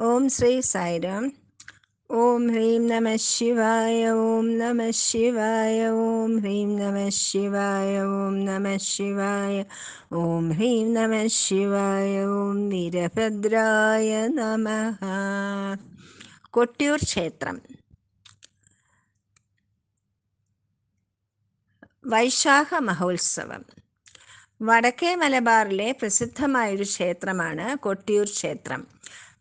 ഓം ശ്രീ സായിരാം ഓം ഹ്രീം നമ ശിവായ ഓം നമ ശിവായ ഓം ഹ്രീം നമ ശിവായ ഓം നമ ശിവായ ഓം ഹ്രീം നമ ശിവായ ഓം വീരഭദ്രായ നമ കൊട്ടിയൂർ ക്ഷേത്രം വൈശാഖ മഹോത്സവം വടക്കേ മലബാറിലെ പ്രസിദ്ധമായൊരു ക്ഷേത്രമാണ് കൊട്ടിയൂർ ക്ഷേത്രം.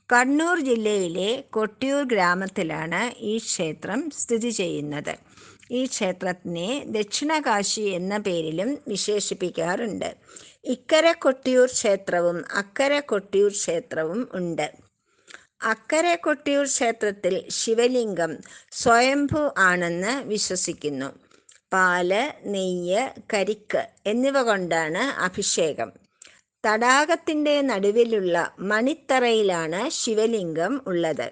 കണ്ണൂർ ജില്ലയിലെ കൊട്ടിയൂർ ഗ്രാമത്തിലാണ് ഈ ക്ഷേത്രം സ്ഥിതി ചെയ്യുന്നത്. ഈ ക്ഷേത്രത്തിനെ ദക്ഷിണകാശി എന്ന പേരിലും വിശേഷിപ്പിക്കാറുണ്ട്. ഇക്കര കൊട്ടിയൂർ ക്ഷേത്രവും അക്കര കൊട്ടിയൂർ ക്ഷേത്രവും ഉണ്ട്. അക്കര കൊട്ടിയൂർ ക്ഷേത്രത്തിൽ ശിവലിംഗം സ്വയംഭു ആണെന്ന് വിശ്വസിക്കുന്നു. പാൽ നെയ്യ് കരിക്ക് എന്നിവ കൊണ്ടാണ് അഭിഷേകം. തടാകത്തിന്റെ നടുവിലുള്ള മണിത്തറയിലാണ് ശിവലിംഗം ഉള്ളത്.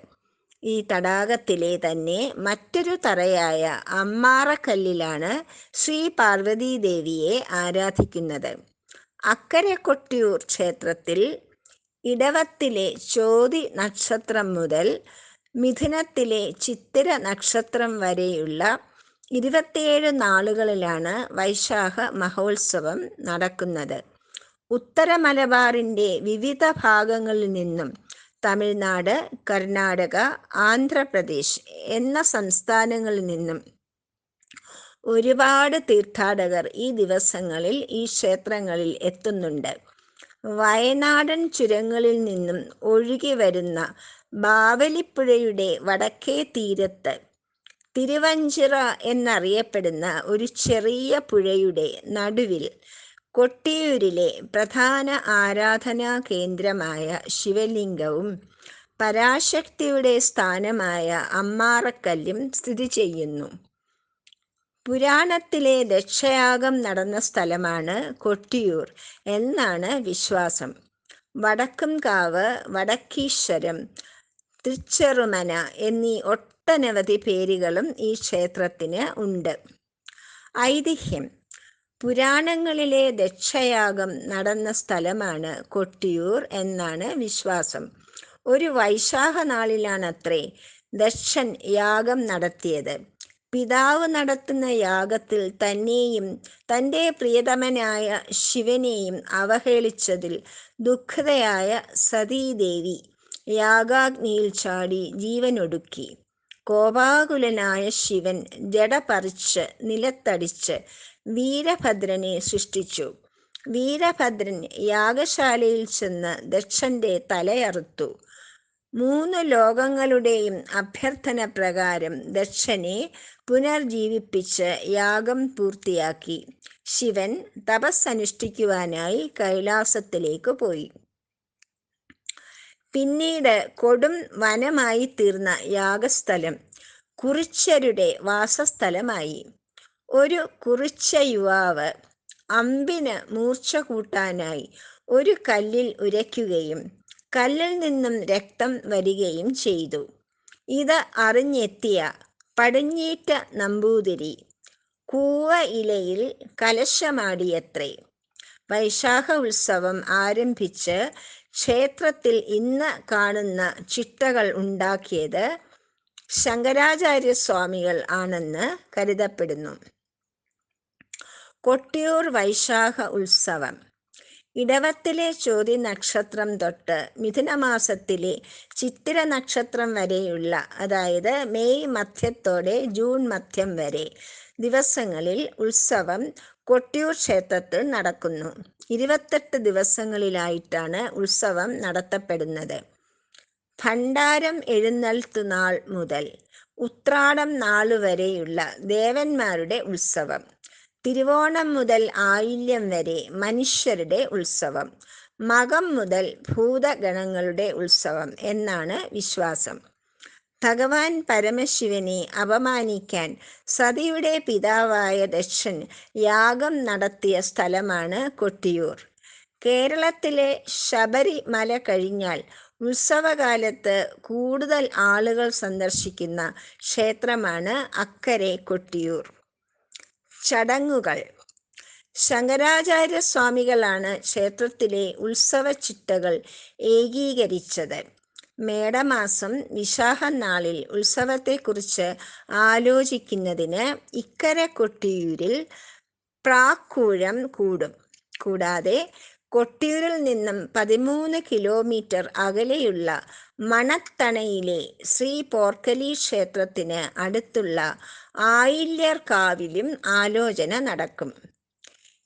ഈ തടാകത്തിലെ തന്നെ മറ്റൊരു തറയായ അമ്മാറക്കല്ലിലാണ് ശ്രീ പാർവതീ ദേവിയെ ആരാധിക്കുന്നത്. അക്കരെ കൊട്ടിയൂർ ക്ഷേത്രത്തിൽ ഇടവത്തിലെ ചോതി നക്ഷത്രം മുതൽ മിഥുനത്തിലെ ചിത്തിര നക്ഷത്രം വരെയുള്ള ഇരുപത്തിയേഴ് നാളുകളിലാണ് വൈശാഖ മഹോത്സവം നടക്കുന്നത്. ഉത്തര മലബാറിന്റെ വിവിധ ഭാഗങ്ങളിൽ നിന്നും തമിഴ്നാട് കർണാടക ആന്ധ്രാപ്രദേശ് എന്ന സംസ്ഥാനങ്ങളിൽ നിന്നും ഒരുപാട് തീർത്ഥാടകർ ഈ ദിവസങ്ങളിൽ ഈ ക്ഷേത്രങ്ങളിൽ എത്തുന്നുണ്ട്. വയനാടൻ ചുരങ്ങളിൽ നിന്നും ഒഴുകി വരുന്ന ബാവലിപ്പുഴയുടെ വടക്കേ തീരത്ത് തിരുവഞ്ചിറ എന്നറിയപ്പെടുന്ന ഒരു ചെറിയ പുഴയുടെ നടുവിൽ കൊട്ടിയൂരിലെ പ്രധാന ആരാധനാ കേന്ദ്രമായ ശിവലിംഗവും പരാശക്തിയുടെ സ്ഥാനമായ അമ്മാറക്കല്ലും സ്ഥിതി ചെയ്യുന്നു. പുരാണത്തിലെ ദക്ഷയാഗം നടന്ന സ്ഥലമാണ് കൊട്ടിയൂർ എന്നാണ് വിശ്വാസം. വടക്കുംകാവ് വടക്കീശ്വരം തൃച്ചെറുമന എന്നീ ഒട്ടനവധി പേരുകളും ഈ ക്ഷേത്രത്തിന് ഉണ്ട്. ഐതിഹ്യം. പുരാണങ്ങളിലെ ദക്ഷയാഗം നടന്ന സ്ഥലമാണ് കൊട്ടിയൂർ എന്നാണ് വിശ്വാസം. ഒരു വൈശാഖ നാളിലാണത്രേ ദക്ഷൻ യാഗം നടത്തിയത്. പിതാവ് നടത്തുന്ന യാഗത്തിൽ തന്നെയും തന്റെ പ്രിയതമനായ ശിവനെയും അവഹേളിച്ചതിൽ ദുഃഖിതയായ സതീദേവി യാഗാഗ്നിയിൽ ചാടി ജീവനൊടുക്കി. കോപാകുലനായ ശിവൻ ജട പറിച്ച് നിലത്തടിച്ച് വീരഭദ്രനെ സൃഷ്ടിച്ചു. വീരഭദ്രൻ യാഗശാലയിൽ ചെന്ന് ദക്ഷന്റെ തലയറുത്തു. മൂന്ന് ലോകങ്ങളുടെയും അഭ്യർത്ഥന പ്രകാരം ദക്ഷനെ പുനർജീവിപ്പിച്ച് യാഗം പൂർത്തിയാക്കി. ശിവൻ തപസ്സനുഷ്ഠിക്കുവാനായി കൈലാസത്തിലേക്ക് പോയി. പിന്നീട് കൊടും വനമായി തീർന്ന യാഗസ്ഥലം കുറിച്യരുടെ വാസസ്ഥലമായി. ഒരു കുറിച്ച യുവാവ് അമ്പിന് മൂർച്ച കൂട്ടാനായി ഒരു കല്ലിൽ ഉരയ്ക്കുകയും കല്ലിൽ നിന്നും രക്തം വരികയും ചെയ്തു. ഇത് അറിഞ്ഞെത്തിയ പടിഞ്ഞീറ്റ നമ്പൂതിരി കൂവ ഇലയിൽ കലശമാടിയത്രേ. വൈശാഖ ഉത്സവം ആരംഭിച്ച് ക്ഷേത്രത്തിൽ ഇന്ന് കാണുന്ന ചിട്ടകൾ ഉണ്ടാക്കിയത് ശങ്കരാചാര്യ സ്വാമികൾ ആണെന്ന് കരുതപ്പെടുന്നു. കൊട്ടിയൂർ വൈശാഖ ഉത്സവം. ഇടവത്തിലെ ചോതി നക്ഷത്രം തൊട്ട് മിഥുനമാസത്തിലെ ചിത്തിര നക്ഷത്രം വരെയുള്ള അതായത് മെയ് മധ്യത്തോടെ ജൂൺ മധ്യം വരെ ദിവസങ്ങളിൽ ഉത്സവം കൊട്ടിയൂർ ക്ഷേത്രത്തിൽ നടക്കുന്നു. ഇരുപത്തെട്ട് ദിവസങ്ങളിലായിട്ടാണ് ഉത്സവം നടത്തപ്പെടുന്നത്. ഭണ്ഡാരം എഴുന്നള്ളത്ത് നാൾ മുതൽ ഉത്രാടം നാളുവരെയുള്ള ദേവന്മാരുടെ ഉത്സവം. തിരുവോണം മുതൽ ആയില്യം വരെ മനുഷ്യരുടെ ഉത്സവം. മകം മുതൽ ഭൂതഗണങ്ങളുടെ ഉത്സവം എന്നാണ് വിശ്വാസം. ഭഗവാൻ പരമശിവനെ അപമാനിക്കാൻ സതിയുടെ പിതാവായ ദക്ഷൻ യാഗം നടത്തിയ സ്ഥലമാണ് കൊട്ടിയൂർ. കേരളത്തിലെ ശബരിമല കഴിഞ്ഞാൽ ഉത്സവകാലത്ത് കൂടുതൽ ആളുകൾ സന്ദർശിക്കുന്ന ക്ഷേത്രമാണ് അക്കരെ കൊട്ടിയൂർ. ചടങ്ങുകൾ. ശങ്കരാചാര്യ സ്വാമികളാണ് ക്ഷേത്രത്തിലെ ഉത്സവ ചിട്ടകൾ ഏകീകരിച്ചത്. മേടമാസം വിശാഖ നാളിൽ ഉത്സവത്തെക്കുറിച്ച് ആലോചിക്കുന്നതിന് ഇക്കര കൊട്ടിയൂരിൽ പ്രാക്കൂഴം കൂടും. കൂടാതെ കൊട്ടിയൂരിൽ നിന്നും പതിമൂന്ന് കിലോമീറ്റർ അകലെയുള്ള മണത്തണയിലെ ശ്രീ പോർക്കലി ക്ഷേത്രത്തിന് അടുത്തുള്ള ആയില്യർ കാവിലും ആലോചന നടക്കും.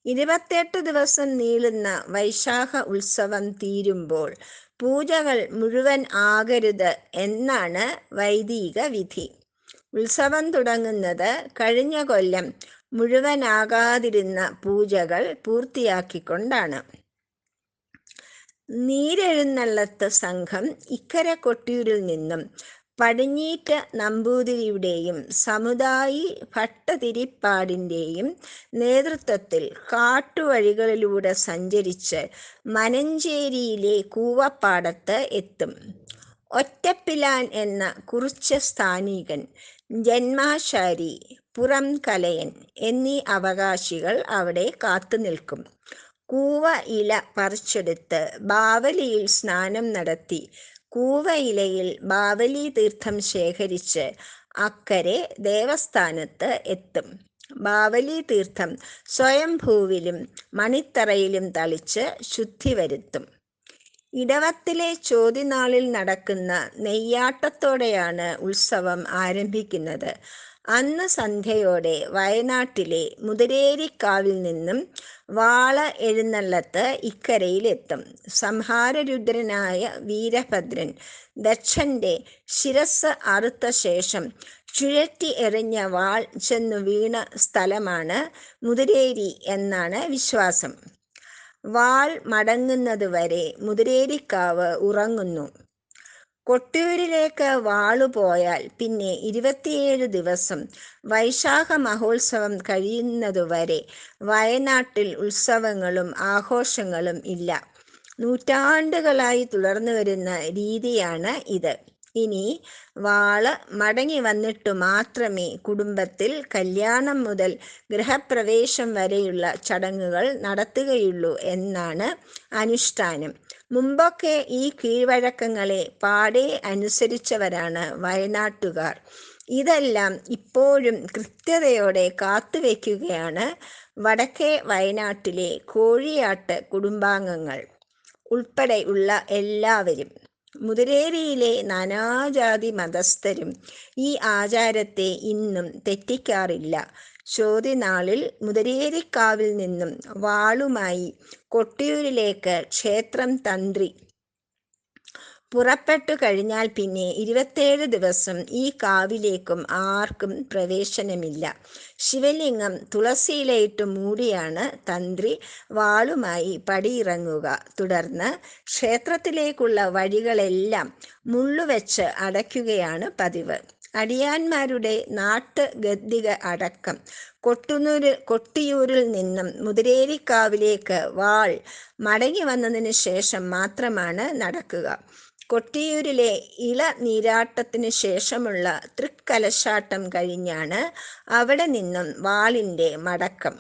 ഇരുപത്തെട്ട് ദിവസം നീളുന്ന വൈശാഖ ഉത്സവം തീരുമ്പോൾ പൂജകൾ മുഴുവൻ ആകരുത് എന്നാണ് വൈദിക വിധി. ഉത്സവം തുടങ്ങുന്നത് കഴിഞ്ഞ കൊല്ലം മുഴുവനാകാതിരുന്ന പൂജകൾ പൂർത്തിയാക്കിക്കൊണ്ടാണ്. നീരെഴുന്നള്ളത്ത് സംഘം ഇക്കര കൊട്ടിയൂരിൽ നിന്നും പടിഞ്ഞീറ്റ നമ്പൂതിരിയുടെയും സമുദായി ഭട്ടതിരിപ്പാടിന്റെയും നേതൃത്വത്തിൽ കാട്ടുവഴികളിലൂടെ സഞ്ചരിച്ച് മനഞ്ചേരിയിലെ കൂവപ്പാടത്ത് എത്തും. ഒറ്റപ്പിലാൻ എന്ന കുറിച്ച സ്ഥാനികൻ ജന്മാശാരി പുറം കലയൻ എന്നീ അവകാശികൾ അവിടെ കാത്തു നിൽക്കും. കൂവ ഇല പറിച്ചെടുത്ത് ബാവലിയിൽ സ്നാനം നടത്തി കൂവ ഇലയിൽ ബാവലി തീർത്ഥം ശേഖരിച്ച് അക്കരെ ദേവസ്ഥാനത്ത് എത്തും. ബാവലി തീർത്ഥം സ്വയംഭൂവിലും മണിത്തറയിലും തളിച്ച് ശുദ്ധി വരുത്തും. ഇടവത്തിലെ ചോതിനാളിൽ നടക്കുന്ന നെയ്യാട്ടത്തോടെയാണ് ഉത്സവം ആരംഭിക്കുന്നത്. അന്ന് സന്ധ്യയോടെ വയനാട്ടിലെ മുതിരേരിക്കാവിൽ നിന്നും വാള എഴുന്നള്ളത്ത് ഇക്കരയിലെത്തും. സംഹാരരുദ്രനായ വീരഭദ്രൻ ദക്ഷന്റെ ശിരസ് അറുത്ത ശേഷം ചുഴറ്റി എറിഞ്ഞ വാൾ ചെന്നു വീണ സ്ഥലമാണ് മുതിരേരി എന്നാണ് വിശ്വാസം. വാൾ മടങ്ങുന്നതുവരെ മുതിരേരിക്കാവ് ഉറങ്ങുന്നു. കൊട്ടിയൂരിലേക്ക് വാളുപോയാൽ പിന്നെ ഇരുപത്തിയേഴ് ദിവസം വൈശാഖ മഹോത്സവം കഴിയുന്നതുവരെ വയനാട്ടിൽ ഉത്സവങ്ങളും ആഘോഷങ്ങളും ഇല്ല. നൂറ്റാണ്ടുകളായി തുടർന്നു വരുന്ന രീതിയാണ് ഇത്. ഇനി വാൾ മടങ്ങി വന്നിട്ടു മാത്രമേ കുടുംബത്തിൽ കല്യാണം മുതൽ ഗൃഹപ്രവേശം വരെയുള്ള ചടങ്ങുകൾ നടത്തുകയുള്ളൂ എന്നാണ് അനുഷ്ഠാനം. മുമ്പൊക്കെ ഈ കീഴ്വഴക്കങ്ങളെ പാടെ അനുസരിച്ചവരാണ് വയനാട്ടുകാർ. ഇതെല്ലാം ഇപ്പോഴും കൃത്യതയോടെ കാത്തുവെക്കുകയാണ് വടക്കേ വയനാട്ടിലെ കോഴിയാട്ട് കുടുംബാംഗങ്ങൾ. ഉൾപ്പെടെയുള്ള എല്ലാവരും മുതിരേരിയിലെ നാനാജാതി മതസ്ഥരും ഈ ആചാരത്തെ ഇന്നും തെറ്റിക്കാറില്ല. ചോതിനാളിൽ മുതിരേരിക്കാവിൽ നിന്നും വാളുമായി കൊട്ടിയൂരിലേക്ക് ക്ഷേത്രം തന്ത്രി പുറപ്പെട്ടു കഴിഞ്ഞാൽ പിന്നെ ഇരുപത്തേഴ് ദിവസം ഈ കാവിലേക്കും ആർക്കും പ്രവേശനമില്ല. ശിവലിംഗം തുളസിയിലയിട്ട് മൂടിയാണ് തന്ത്രി. വാളുമായി പടിയിറങ്ങുക. തുടർന്ന് ക്ഷേത്രത്തിലേക്കുള്ള വഴികളെല്ലാം മുള്ളുവെച്ച് അടയ്ക്കുകയാണ് പതിവ്. അടിയാന്മാരുടെ നാട്ട് ഗദ്ദിക അടക്കം. കൊട്ടുന്നൂര് കൊട്ടിയൂരിൽ നിന്നും മുതിരേരിക്കാവിലേക്ക് വാൾ മടങ്ങി വന്നതിന് ശേഷം മാത്രമാണ് നടക്കുക. കൊട്ടിയൂരിലെ ഇള നീരാട്ടത്തിന് ശേഷമുള്ള തൃക്കലശാട്ടം കഴിഞ്ഞാണ് അവിടെ നിന്നും വാളിന്റെ മടക്കം.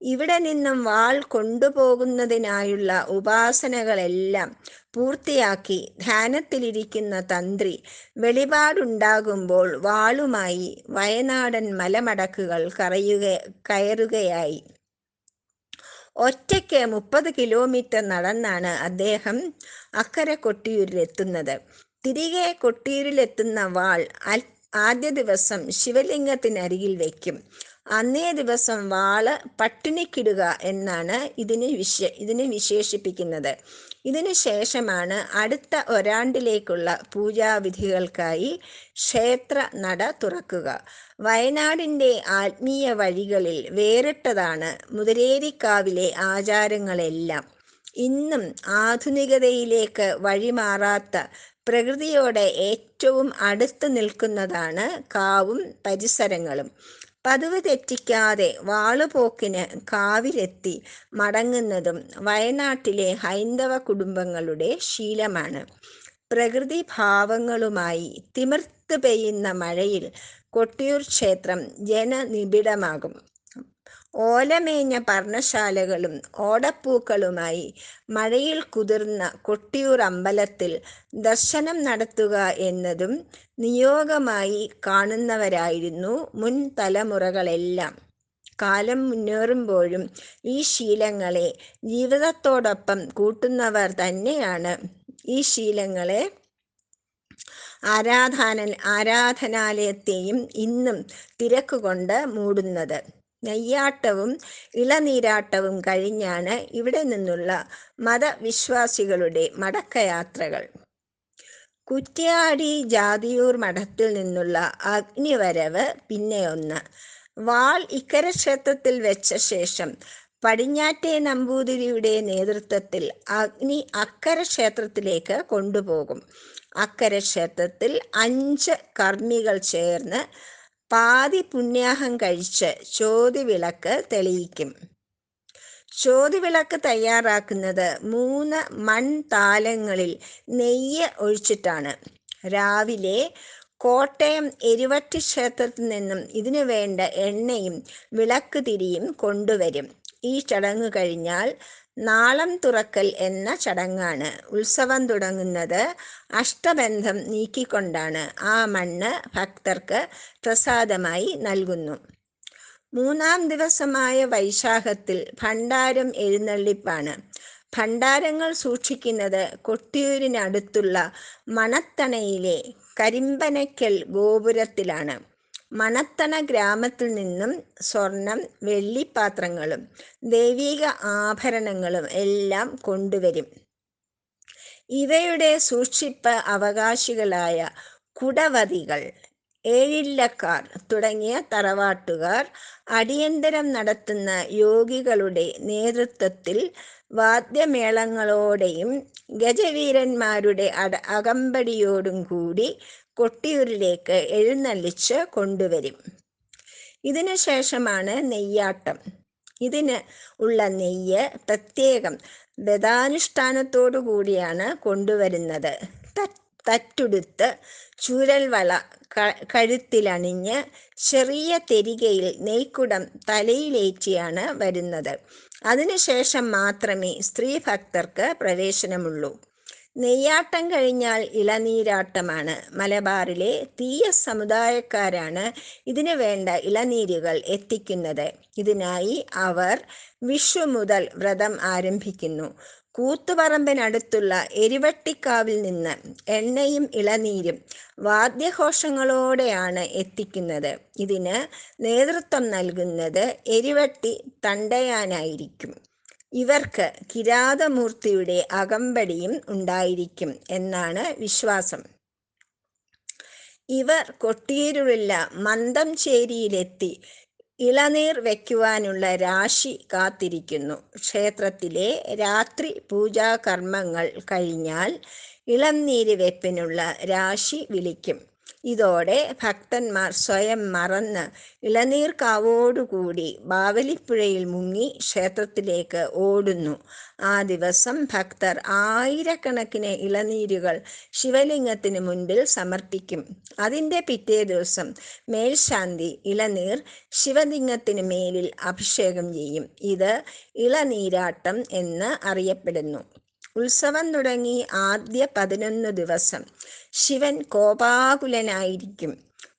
ഇവിടെ നിന്നും വാൾ കൊണ്ടുപോകുന്നതിനായുള്ള ഉപാസനകളെല്ലാം പൂർത്തിയാക്കി ധ്യാനത്തിലിരിക്കുന്ന തന്ത്രി വെളിപാടുണ്ടാകുമ്പോൾ വാളുമായി വയനാടൻ മലമടക്കുകൾ കറയുക കയറുകയായി. ഒറ്റയ്ക്ക് മുപ്പത് കിലോമീറ്റർ നടന്നാണ് അദ്ദേഹം അക്കരെ കൊട്ടിയൂരിലെത്തുന്നത് തിരികെ കൊട്ടിയൂരിലെത്തുന്ന വാൾ ആദ്യ ദിവസം ശിവലിംഗത്തിനരികിൽ വയ്ക്കും അന്നേ ദിവസം വാൾ പട്ടിണിക്കിടുക എന്നാണ് ഇതിന് വിശ ഇതിനെ വിശേഷിപ്പിക്കുന്നത്. ഇതിനു ശേഷമാണ് അടുത്ത ഒരാണ്ടിലേക്കുള്ള പൂജാവിധികൾക്കായി ക്ഷേത്ര നട തുറക്കുക. വയനാടിന്റെ ആത്മീയ വഴികളിൽ വേറിട്ടതാണ് മുതിരേരിക്കാവിലെ ആചാരങ്ങളെല്ലാം. ഇന്നും ആധുനികതയിലേക്ക് വഴിമാറാത്ത പ്രകൃതിയോടെ ഏറ്റവും അടുത്ത് നിൽക്കുന്നതാണ് കാവും പരിസരങ്ങളും. പതിവ് തെറ്റിക്കാതെ വാളുപോക്കിന് കാവിലെത്തി മടങ്ങുന്നതും വയനാട്ടിലെ ഹൈന്ദവ കുടുംബങ്ങളുടെ ശീലമാണ്. പ്രകൃതി ഭാവങ്ങളുമായി തിമിർത്ത് പെയ്യുന്ന മഴയിൽ കൊട്ടിയൂർ ക്ഷേത്രം ജനനിബിഡമാകും. ഓലമേഞ്ഞ പർണശാലകളും ഓടപ്പൂക്കളുമായി മഴയിൽ കുതിർന്ന കൊട്ടിയൂർ അമ്പലത്തിൽ ദർശനം നടത്തുക എന്നതും നിയോഗമായി കാണുന്നവരായിരുന്നു മുൻ തലമുറകളെല്ലാം. കാലം മുന്നേറുമ്പോഴും ഈ ശീലങ്ങളെ ജീവിതത്തോടൊപ്പം കൂട്ടുന്നവർ തന്നെയാണ് ഈ ശീലങ്ങളെ ആരാധന ആരാധനാലയത്തെയും ഇന്നും തിരക്കുകൊണ്ട് മൂടുന്നത്. നെയ്യാട്ടവും ഇളനീരാട്ടവും കഴിഞ്ഞാണ് ഇവിടെ നിന്നുള്ള മതവിശ്വാസികളുടെ മടക്കയാത്രകൾ. കുറ്റ്യാടി ജാതിയൂർ മഠത്തിൽ നിന്നുള്ള അഗ്നിവരവ് പിന്നെ ഒന്ന്. വാൾ ഇക്കര ക്ഷേത്രത്തിൽ വെച്ച ശേഷം പടിഞ്ഞാറ്റെ നമ്പൂതിരിയുടെ നേതൃത്വത്തിൽ അഗ്നി അക്കര ക്ഷേത്രത്തിലേക്ക് കൊണ്ടുപോകും. അക്കര ക്ഷേത്രത്തിൽ അഞ്ച് കർമ്മികൾ ചേർന്ന് പാതി പുണ്യാഹം കഴിച്ച് ചോതിവിളക്ക് തെളിയിക്കും. ചോതിവിളക്ക് തയ്യാറാക്കുന്നത് മൂന്ന് മൺതാലങ്ങളിൽ നെയ്യ് ഒഴിച്ചിട്ടാണ്. രാവിലെ കോട്ടയം എരുവട്ടി ക്ഷേത്രത്തിൽ നിന്നും ഇതിനു വേണ്ട എണ്ണയും വിളക്ക് തിരിയും കൊണ്ടുവരും. ഈ ചടങ്ങ് കഴിഞ്ഞാൽ നാളം തുറക്കൽ എന്ന ചടങ്ങാണ്. ഉത്സവം തുടങ്ങുന്നത് അഷ്ടബന്ധം നീക്കിക്കൊണ്ടാണ്. ആ മണ്ണ് ഭക്തർക്ക് പ്രസാദമായി നൽകുന്നു. മൂന്നാം ദിവസമായ വൈശാഖത്തിൽ ഭണ്ഡാരം എഴുന്നള്ളിപ്പാണ്. ഭണ്ഡാരങ്ങൾ സൂക്ഷിക്കുന്നത് കൊട്ടിയൂരിനടുത്തുള്ള മണത്തണയിലെ കരിമ്പനയ്ക്കൽ ഗോപുരത്തിലാണ്. മണത്തണ ഗ്രാമത്തിൽ നിന്നും സ്വർണം വെള്ളിപ്പാത്രങ്ങളും ദൈവിക ആഭരണങ്ങളും എല്ലാം കൊണ്ടുവരും. ഇവയുടെ സൂക്ഷിപ്പ് അവകാശികളായ കുടവതികൾ ഏഴില്ലക്കാർ തുടങ്ങിയ തറവാട്ടുകാർ അടിയന്തരം നടത്തുന്ന യോഗികളുടെ നേതൃത്വത്തിൽ വാദ്യമേളങ്ങളോടെയും ഗജവീരന്മാരുടെ അകമ്പടിയോടും കൂടി കൊട്ടിയൂരിലേക്ക് എഴുന്നള്ളിച്ച് കൊണ്ടുവരും. ഇതിനു ശേഷമാണ് നെയ്യാട്ടം. ഇതിന് ഉള്ള നെയ്യ് പ്രത്യേകം വ്രതാനുഷ്ഠാനത്തോടു കൂടിയാണ് കൊണ്ടുവരുന്നത്. തറ്റുടുത്ത് ചൂരൽവള കഴുത്തിലണിഞ്ഞ് ചെറിയ തെരികയിൽ നെയ്ക്കുടം തലയിലേറ്റിയാണ് വരുന്നത്. അതിനുശേഷം മാത്രമേ സ്ത്രീ ഭക്തർക്ക് പ്രവേശനമുള്ളൂ. നെയ്യാട്ടം കഴിഞ്ഞാൽ ഇളനീരാട്ടമാണ്. മലബാറിലെ തീയ സമുദായക്കാരാണ് ഇതിനു വേണ്ട ഇളനീരുകൾ എത്തിക്കുന്നത്. ഇതിനായി അവർ വിഷു മുതൽ വ്രതം ആരംഭിക്കുന്നു. കൂത്തുപറമ്പിനടുത്തുള്ള എരിവട്ടിക്കാവിൽ നിന്ന് എണ്ണയും ഇളനീരും വാദ്യഘോഷങ്ങളോടെയാണ് എത്തിക്കുന്നത്. ഇതിന് നേതൃത്വം നൽകുന്നത് എരിവട്ടി തണ്ടയാനായിരിക്കും. ഇവർക്ക് കിരാതമൂർത്തിയുടെ അകമ്പടിയും ഉണ്ടായിരിക്കും എന്നാണ് വിശ്വാസം. ഇവർ കൊട്ടിയൂരുള്ള മന്ദംചേരിയിലെത്തി ഇളനീർ വയ്ക്കുവാനുള്ള രാശി കാത്തിരിക്കുന്നു. ക്ഷേത്രത്തിലെ രാത്രി പൂജാകർമ്മങ്ങൾ കഴിഞ്ഞാൽ ഇളംനീര് വെപ്പിനുള്ള രാശി വിളിക്കും. ഇതോടെ ഭക്തന്മാർ സ്വയം മറന്ന് ഇളനീർക്കാവോടുകൂടി ബാവലിപ്പുഴയിൽ മുങ്ങി ക്ഷേത്രത്തിലേക്ക് ഓടുന്നു. ആ ദിവസം ഭക്തർ ആയിരക്കണക്കിന് ഇളനീരുകൾ ശിവലിംഗത്തിന് മുൻപിൽ സമർപ്പിക്കും. അതിന്റെ പിറ്റേ ദിവസം മേൽശാന്തി ഇളനീർ ശിവലിംഗത്തിന് മേലിൽ അഭിഷേകം ചെയ്യും. ഇത് ഇളനീരാട്ടം എന്ന് അറിയപ്പെടുന്നു. ഉത്സവം തുടങ്ങി ആദ്യ പതിനൊന്ന് ദിവസം. ശിവൻ കോപാകുലനായിരിക്കും.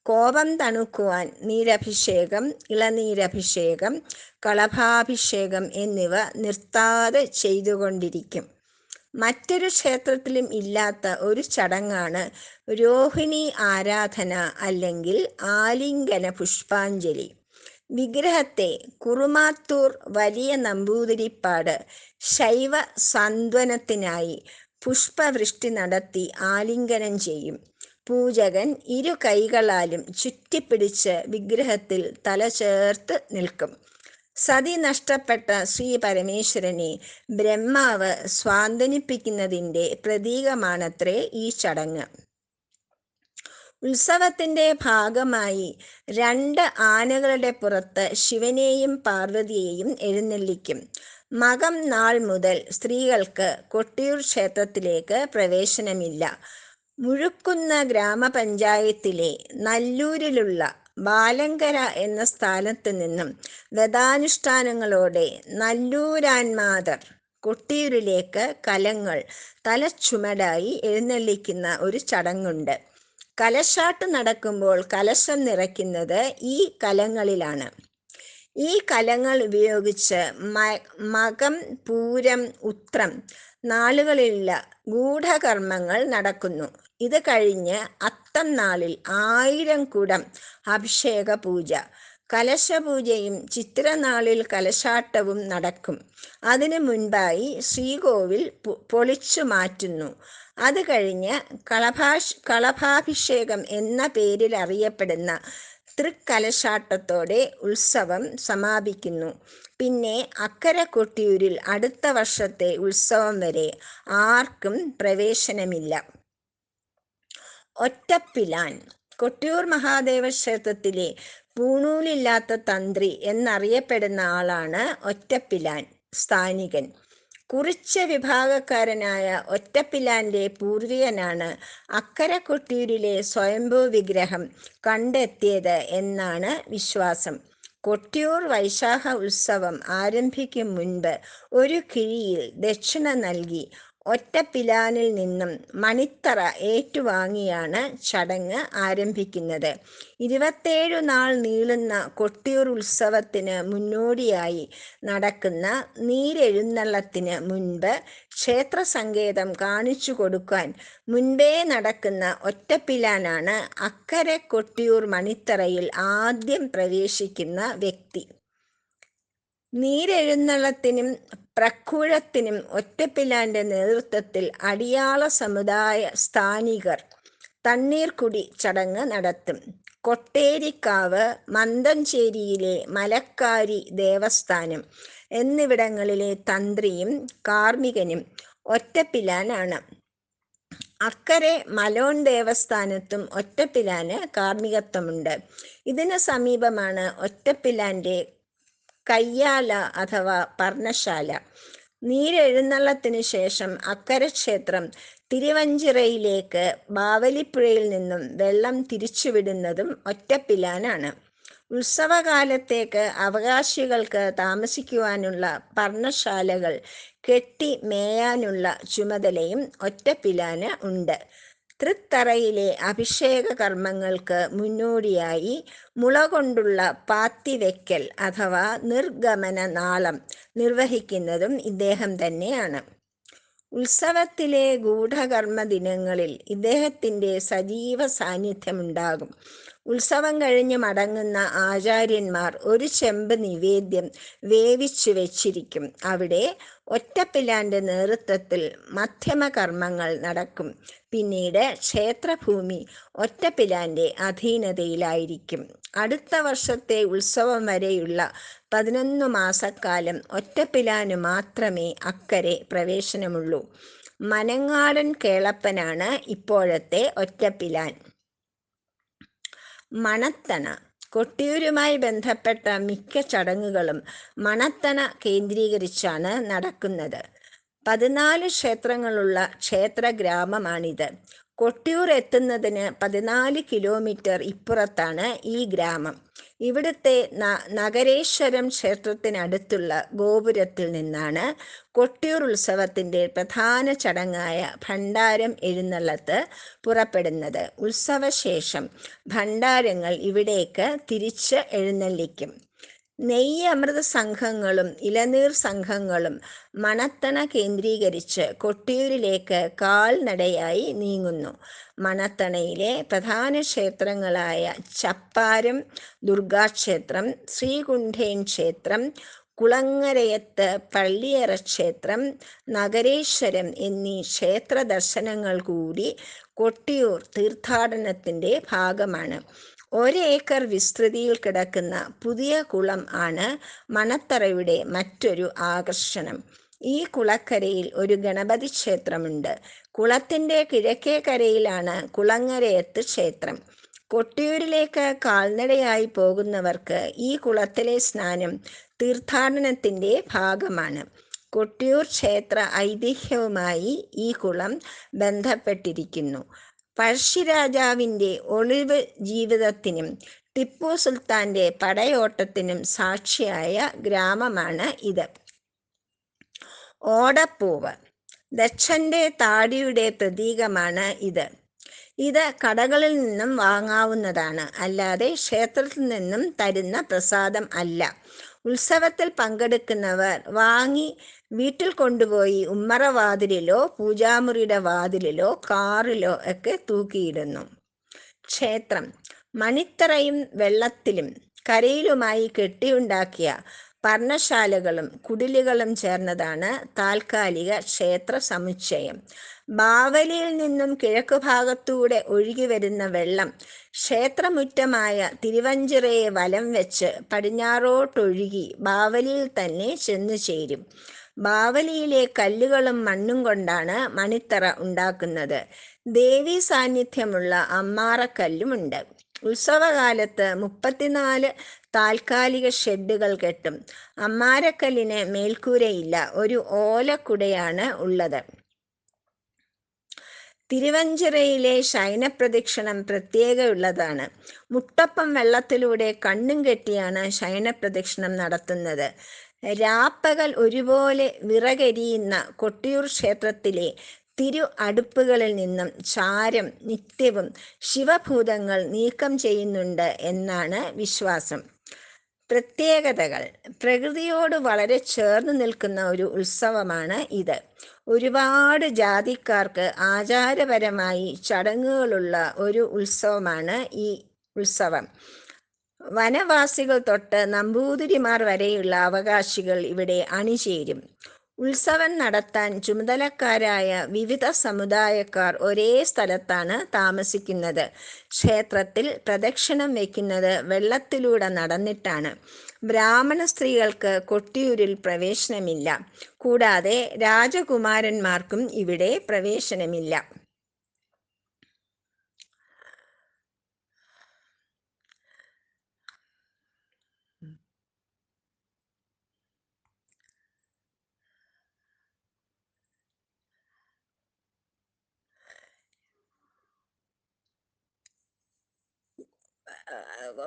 കോപം തണുക്കുവാൻ നീരഭിഷേകം ഇളനീരഭിഷേകം കളഭാഭിഷേകം എന്നിവ നിർത്താതെ ചെയ്തുകൊണ്ടിരിക്കും. മറ്റൊരു ക്ഷേത്രത്തിലും ഇല്ലാത്ത ഒരു ചടങ്ങാണ് രോഹിണി ആരാധന അല്ലെങ്കിൽ ആലിംഗന പുഷ്പാഞ്ജലി. വിഗ്രഹത്തെ കുറുമാത്തൂർ വലിയ നമ്പൂതിരിപ്പാട് ശൈവ സാന്ത്വനത്തിനായി പുഷ്പവൃഷ്ടി നടത്തി ആലിംഗനം ചെയ്യും. പൂജകൻ ഇരു കൈകളാലും ചുറ്റിപ്പിടിച്ച് വിഗ്രഹത്തിൽ തല ചേർത്ത് നിൽക്കും. സതി നഷ്ടപ്പെട്ട ശ്രീ പരമേശ്വരനെ ബ്രഹ്മാവ് സ്വാന്തനിപ്പിക്കുന്നതിന്റെ പ്രതീകമാണത്രേ ഈ ചടങ്ങ്. ഉത്സവത്തിന്റെ ഭാഗമായി രണ്ട് ആനകളുടെ പുറത്ത് ശിവനെയും പാർവതിയെയും എഴുന്നള്ളിക്കും. മകം നാൾ മുതൽ സ്ത്രീകൾക്ക് കൊട്ടിയൂർ ക്ഷേത്രത്തിലേക്ക് പ്രവേശനമില്ല. മുഴുക്കുന്ന ഗ്രാമപഞ്ചായത്തിലെ നല്ലൂരിലുള്ള ബാലങ്കര എന്ന സ്ഥാനത്ത് നിന്നും വ്രതാനുഷ്ഠാനങ്ങളോടെ നല്ലൂരാൻമാതർ കൊട്ടിയൂരിലേക്ക് കലങ്ങൾ തലച്ചുമടായി എഴുന്നള്ളിക്കുന്ന ഒരു ചടങ്ങുണ്ട്. കലശാട്ട് നടക്കുമ്പോൾ കലശം നിറയ്ക്കുന്നത് ഈ കലങ്ങളിലാണ്. ഈ കലങ്ങൾ ഉപയോഗിച്ച് മകം പൂരം ഉത്രം നാളുകളിലുള്ള ഗൂഢകർമ്മങ്ങൾ നടക്കുന്നു. ഇത് കഴിഞ്ഞ് അത്തം നാളിൽ ആയിരം കുടം അഭിഷേക പൂജ. കലശപൂജയും ചിത്രനാളിൽ കലശാട്ടവും നടക്കും. അതിനു മുൻപായി ശ്രീകോവിൽ പൊളിച്ചു മാറ്റുന്നു. അത് കഴിഞ്ഞ് കളഭാഷ് കളഭാഭിഷേകം എന്ന പേരിൽ അറിയപ്പെടുന്ന തൃക്കലശാട്ടത്തോടെ ഉത്സവം സമാപിക്കുന്നു. പിന്നെ അക്കര കൊട്ടിയൂരിൽ അടുത്ത വർഷത്തെ ഉത്സവം വരെ ആർക്കും പ്രവേശനമില്ല. ഒറ്റപ്പിലാൻ കൊട്ടിയൂർ മഹാദേവ ക്ഷേത്രത്തിലെ പൂണൂലില്ലാത്ത തന്ത്രി എന്നറിയപ്പെടുന്ന ആളാണ് ഒറ്റപ്പിലാൻ സ്ഥാനികൻ. കുറിച്ച വിഭാഗക്കാരനായ ഒറ്റപ്പിലാന്റെ പൂർവികനാണ് അക്കര കൊട്ടിയൂരിലെ സ്വയംഭൂ വിഗ്രഹം കണ്ടെത്തിയത് എന്നാണ് വിശ്വാസം. കൊട്ടിയൂർ വൈശാഖ ഉത്സവം ആരംഭിക്കും മുൻപ് ഒരു കിഴിയിൽ ദക്ഷിണ നൽകി ഒറ്റപ്പിലാനിൽ നിന്നും മണിത്തറ ഏറ്റുവാങ്ങിയാണ് ചടങ്ങ് ആരംഭിക്കുന്നത്. ഇരുപത്തേഴു നാൾ നീളുന്ന കൊട്ടിയൂർ ഉത്സവത്തിന് മുന്നോടിയായി നടക്കുന്ന നീരെഴുന്നള്ളത്തിന് മുൻപ് ക്ഷേത്ര സങ്കേതം കാണിച്ചു കൊടുക്കാൻ മുൻപേ നടക്കുന്ന ഒറ്റപ്പിലാനാണ് അക്കരെ കൊട്ടിയൂർ മണിത്തറയിൽ ആദ്യം പ്രവേശിക്കുന്ന വ്യക്തി. നീരെഴുന്നള്ളത്തിനും പ്രക്കൂഴത്തിനും ഒറ്റപ്പിലാന്റെ നേതൃത്വത്തിൽ അടിയാള സമുദായ സ്ഥാനികർ തണ്ണീർക്കുടി ചടങ്ങ് നടത്തും. കൊട്ടേരിക്കാവ് മന്തഞ്ചേരിയിലെ മലക്കാരി ദേവസ്ഥാനം എന്നിവിടങ്ങളിലെ തന്ത്രിയും കാർമ്മികനും ഒറ്റപ്പിലാനാണ്. അക്കരെ മലോൺ ദേവസ്ഥാനത്തും ഒറ്റപ്പിലാന് കാർമ്മികത്വമുണ്ട്. ഇതിന് സമീപമാണ് ഒറ്റപ്പിലാന്റെ കയ്യാല അഥവാ പർണശാല. നീരെഴുന്നള്ളത്തിന് ശേഷം അക്കരക്ഷേത്രം തിരുവഞ്ചിറയിലേക്ക് ബാവലിപ്പുഴയിൽ നിന്നും വെള്ളം തിരിച്ചുവിടുന്നതും ഒറ്റപ്പിലാനാണ്. ഉത്സവകാലത്തേക്ക് അവകാശികൾക്ക് താമസിക്കുവാനുള്ള പർണശാലകൾ കെട്ടി മേയാനുള്ള ചുമതലയും ഒറ്റപ്പിലാന് ഉണ്ട്. തൃത്തറയിലെ അഭിഷേക കർമ്മങ്ങൾക്ക് മുന്നോടിയായി മുള കൊണ്ടുള്ള പാത്തിവെക്കൽ അഥവാ നിർഗമന നാളം നിർവഹിക്കുന്നതും ഇദ്ദേഹം തന്നെയാണ്. ഉത്സവത്തിലെ ഗൂഢകർമ്മ ദിനങ്ങളിൽ ഇദ്ദേഹത്തിന്റെ സജീവ സാന്നിധ്യമുണ്ടാകും. ഉത്സവം കഴിഞ്ഞ് മടങ്ങുന്ന ആചാര്യന്മാർ ഒരു ചെമ്പ് നിവേദ്യം വേവിച്ചു വെച്ചിരിക്കും. അവിടെ ഒറ്റപ്പിലാന്റെ നേതൃത്വത്തിൽ മധ്യമ കർമ്മങ്ങൾ നടക്കും. പിന്നീട് ക്ഷേത്രഭൂമി ഒറ്റപ്പിലാന്റെ അധീനതയിലായിരിക്കും. അടുത്ത വർഷത്തെ ഉത്സവം വരെയുള്ള പതിനൊന്ന് മാസക്കാലം ഒറ്റപ്പിലാന് മാത്രമേ അക്കരെ പ്രവേശനമുള്ളൂ. മനങ്ങാടൻ കേളപ്പനാണ് ഇപ്പോഴത്തെ ഒറ്റപ്പിലാൻ. മണത്തണ കൊട്ടിയൂരുമായി ബന്ധപ്പെട്ട മിക്ക ചടങ്ങുകളും മണത്തണ കേന്ദ്രീകരിച്ചാണ് നടക്കുന്നത്. പതിനാല് ക്ഷേത്രങ്ങളുള്ള ക്ഷേത്ര ഗ്രാമമാണിത്. കൊട്ടിയൂർ എത്തുന്നതിന് പതിനാല് കിലോമീറ്റർ ഇപ്പുറത്താണ് ഈ ഗ്രാമം. ഇവിടുത്തെ നഗരേശ്വരം ക്ഷേത്രത്തിനടുത്തുള്ള ഗോപുരത്തിൽ നിന്നാണ് കൊട്ടിയൂർ ഉത്സവത്തിന്റെ പ്രധാന ചടങ്ങായ ഭണ്ഡാരം എഴുന്നള്ളത്ത് പുറപ്പെടുന്നത്. ഉത്സവശേഷം ഭണ്ഡാരങ്ങൾ ഇവിടേക്ക് തിരിച്ച് എഴുന്നള്ളിക്കും. നെയ്യ് അമൃത സംഘങ്ങളും ഇലനീർ സംഘങ്ങളും മണത്തണ കേന്ദ്രീകരിച്ച് കൊട്ടിയൂരിലേക്ക് കാൽനടയായി നീങ്ങുന്നു. മണത്തണയിലെ പ്രധാന ക്ഷേത്രങ്ങളായ ചപ്പാരം ദുർഗാക്ഷേത്രം ശ്രീകുണ്ഠേൻ ക്ഷേത്രം കുളങ്ങരയത്ത് പള്ളിയറ ക്ഷേത്രം നഗരേശ്വരം എന്നീ ക്ഷേത്ര ദർശനങ്ങൾ കൂടി കൊട്ടിയൂർ തീർത്ഥാടനത്തിന്റെ ഭാഗമാണ്. ഒരേക്കർ വിസ്തൃതിയിൽ കിടക്കുന്ന പുതിയ കുളം ആണ് മണത്തറയുടെ മറ്റൊരു ആകർഷണം. ഈ കുളക്കരയിൽ ഒരു ഗണപതി ക്ഷേത്രമുണ്ട്. കുളത്തിന്റെ കിഴക്കേ കരയിലാണ് കുളങ്ങരയത്ത് ക്ഷേത്രം. കൊട്ടിയൂരിലേക്ക് കാൽനടയായി പോകുന്നവർക്ക് ഈ കുളത്തിലെ സ്നാനം തീർത്ഥാടനത്തിന്റെ ഭാഗമാണ്. കൊട്ടിയൂർ ക്ഷേത്ര ഐതിഹ്യവുമായി ഈ കുളം ബന്ധപ്പെട്ടിരിക്കുന്നു. പഴശ്ശിരാജാവിന്റെ ഒളിവ് ജീവിതത്തിനും ടിപ്പു സുൽത്താന്റെ പടയോട്ടത്തിനും സാക്ഷിയായ ഗ്രാമമാണ് ഇത്. ഓടപ്പൂവ് ദക്ഷന്റെ താടിയുടെ പ്രതീകമാണ് ഇത്. ഇത് കടകളിൽ നിന്നും വാങ്ങാവുന്നതാണ് അല്ലാതെ ക്ഷേത്രത്തിൽ നിന്നും തരുന്ന പ്രസാദം അല്ല. ഉത്സവത്തിൽ പങ്കെടുക്കുന്നവർ വാങ്ങി വീട്ടിൽ കൊണ്ടുപോയി ഉമ്മറ വാതിലിലോ പൂജാമുറിയുടെ വാതിലിലോ കാറിലോ ഒക്കെ തൂക്കിയിടുന്നു. ക്ഷേത്രം മണിത്തറയും വെള്ളത്തിലും കരയിലുമായി കെട്ടിയുണ്ടാക്കിയ പർണശാലകളും കുടിലുകളും ചേർന്നതാണ് താൽക്കാലിക ക്ഷേത്ര സമുച്ചയം. ബാവലിയിൽ നിന്നും കിഴക്ക് ഭാഗത്തൂടെ ഒഴുകി വരുന്ന വെള്ളം ക്ഷേത്രമുറ്റമായ തിരുവഞ്ചിറയെ വലം വെച്ച് പടിഞ്ഞാറോട്ടൊഴുകി ബാവലിയിൽ തന്നെ ചെന്നു ചേരും. ബാവലിയിലെ കല്ലുകളും മണ്ണും കൊണ്ടാണ് മണിത്തറ ഉണ്ടാക്കുന്നത്. ദേവി സാന്നിധ്യമുള്ള അമ്മാറക്കല്ലുമുണ്ട്. ഉത്സവകാലത്ത് മുപ്പത്തിനാല് താൽക്കാലിക ഷെഡുകൾ കെട്ടും. അമ്മാരക്കല്ലിന് മേൽക്കൂരയില്ല. ഒരു ഓലക്കുടയാണ് ഉള്ളത്. തിരുവഞ്ചിറയിലെ ശയനപ്രദക്ഷിണം പ്രത്യേകമുള്ളതാണ് മുട്ടപ്പം വെള്ളത്തിലൂടെ കണ്ണും കെട്ടിയാണ് ശയനപ്രദക്ഷിണം നടത്തുന്നത്. രാപ്പകൽ ഒരുപോലെ വിറകരിയുന്ന കൊട്ടിയൂർ ക്ഷേത്രത്തിലെ തിരു അടുപ്പുകളിൽ നിന്നും ചാരം നിത്യവും ശിവഭൂതങ്ങൾ നീക്കം ചെയ്യുന്നുണ്ട് എന്നാണ് വിശ്വാസം. പ്രത്യേകതകൾ. പ്രകൃതിയോട് വളരെ ചേർന്ന് നിൽക്കുന്ന ഒരു ഉത്സവമാണ് ഇത്. ഒരുപാട് ജാതിക്കാർക്ക് ആചാരപരമായി ചടങ്ങുകളുള്ള ഒരു ഉത്സവമാണ് ഈ ഉത്സവം. വനവാസികൾ തൊട്ട് നമ്പൂതിരിമാർ വരെയുള്ള അവകാശികൾ ഇവിടെ അണിചേരും. ഉത്സവം നടത്താൻ ചുമതലക്കാരായ വിവിധ സമുദായക്കാർ ഒരേ സ്ഥലത്താണ് താമസിക്കുന്നത്. ക്ഷേത്രത്തിൽ പ്രദക്ഷിണം വയ്ക്കുന്നത് വെള്ളത്തിലൂടെ നടന്നിട്ടാണ്. ബ്രാഹ്മണ സ്ത്രീകൾക്ക് കൊട്ടിയൂരിൽ പ്രവേശനമില്ല. കൂടാതെ രാജകുമാരന്മാർക്കും ഇവിടെ പ്രവേശനമില്ല.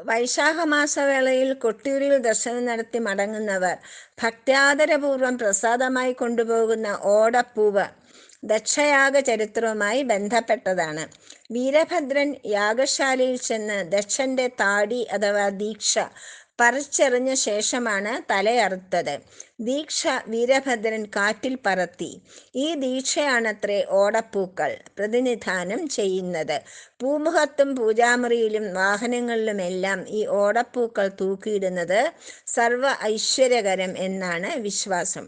വൈശാഖ മാസവേളയിൽ കൊട്ടിയൂരിൽ ദർശനം നടത്തി മടങ്ങുന്നവർ ഭക്ത്യാദരപൂർവം പ്രസാദമായി കൊണ്ടുപോകുന്ന ഓടപ്പൂവ് ദക്ഷയാഗ ചരിത്രവുമായി ബന്ധപ്പെട്ടതാണ്. വീരഭദ്രൻ യാഗശാലയിൽ ചെന്ന് ദക്ഷന്റെ താടി അഥവാ ദീക്ഷ പറിച്ചെറിഞ്ഞ ശേഷമാണ് തലയറുത്തത്. ദീക്ഷ വീരഭദ്രൻ കാറ്റിൽ പറത്തി. ഈ ദീക്ഷയാണത്രേ ഓടപ്പൂക്കൾ പ്രതിനിധാനം ചെയ്യുന്നത്. പൂമുഖത്തും പൂജാമുറിയിലും വാഹനങ്ങളിലുമെല്ലാം ഈ ഓടപ്പൂക്കൾ തൂക്കിയിടുന്നത് സർവ ഐശ്വര്യകരം എന്നാണ് വിശ്വാസം.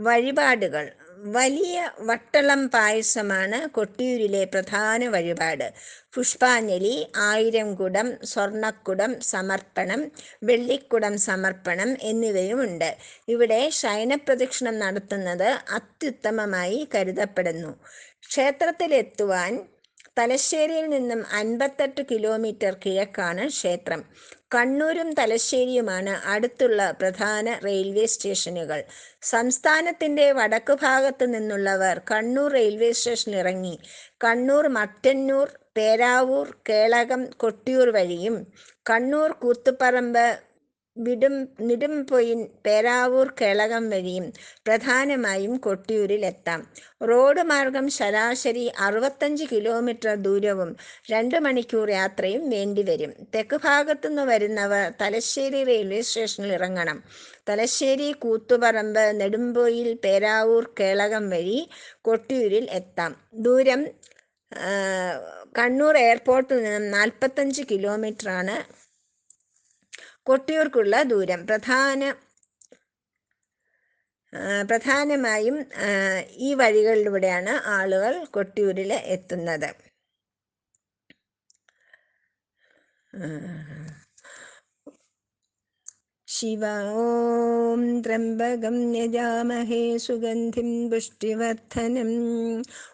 വഴിപാടുകൾ. വലിയ വട്ടളം പായസമാണ് കൊട്ടിയൂരിലെ പ്രധാന വഴിപാട്. പുഷ്പാഞ്ജലി ആയിരം കുടം സ്വർണക്കുടം സമർപ്പണം വെള്ളിക്കുടം സമർപ്പണം എന്നിവയുമുണ്ട്. ഇവിടെ ശയനപ്രദക്ഷിണം നടത്തുന്നത് അത്യുത്തമമായി കരുതപ്പെടുന്നു. ക്ഷേത്രത്തിലെത്തുവാൻ തലശ്ശേരിയിൽ നിന്നും അൻപത്തെട്ട് കിലോമീറ്റർ കിഴക്കാണ് ക്ഷേത്രം. കണ്ണൂരും തലശ്ശേരിയുമാണ് അടുത്തുള്ള പ്രധാന റെയിൽവേ സ്റ്റേഷനുകൾ. സംസ്ഥാനത്തിന്റെ വടക്കു ഭാഗത്തു നിന്നുള്ളവർ കണ്ണൂർ റെയിൽവേ സ്റ്റേഷനിൽ ഇറങ്ങി. കണ്ണൂർ മട്ടന്നൂർ പേരാവൂർ കേളകം കൊട്ടിയൂർ വഴിയും കണ്ണൂർ കൂത്തുപറമ്പ് വിടും നിടുംപൊയിൻ പേരാവൂർ കേളകം വഴിയും പ്രധാനമായും കൊട്ടിയൂരിലെത്താം റോഡ് മാർഗം ശരാശരി അറുപത്തഞ്ച് കിലോമീറ്റർ ദൂരവും രണ്ട് മണിക്കൂർ യാത്രയും വേണ്ടിവരും തെക്ക് ഭാഗത്തുനിന്ന് വരുന്നവർ തലശ്ശേരി റെയിൽവേ സ്റ്റേഷനിൽ ഇറങ്ങണം. തലശ്ശേരി കൂത്തുപറമ്പ് നെടുമ്പൊയിൽ പേരാവൂർ കേളകം വഴി കൊട്ടിയൂരിൽ എത്താം. ദൂരം കണ്ണൂർ എയർപോർട്ടിൽ നിന്നും നാൽപ്പത്തഞ്ച് കിലോമീറ്ററാണ് കൊട്ടിയൂർക്കുള്ള ദൂരം. പ്രധാന പ്രധാനമായും ഈ വഴികളിലൂടെയാണ് ആളുകൾ കൊട്ടിയൂരിൽ എത്തുന്നത്. ശിവ ഓം ത്രംബകം യജാമഹേ സുഗന്ധിം പുഷ്ടിവർദ്ധനം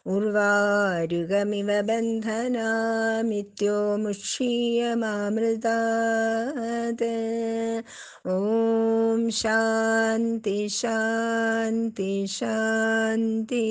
ഉർവാരുകമിവ ബന്ധനാമിത്യോ മുക്ഷീയമാമൃതാത് ഓം ശാന്തി ശാന്തി ശാന്തി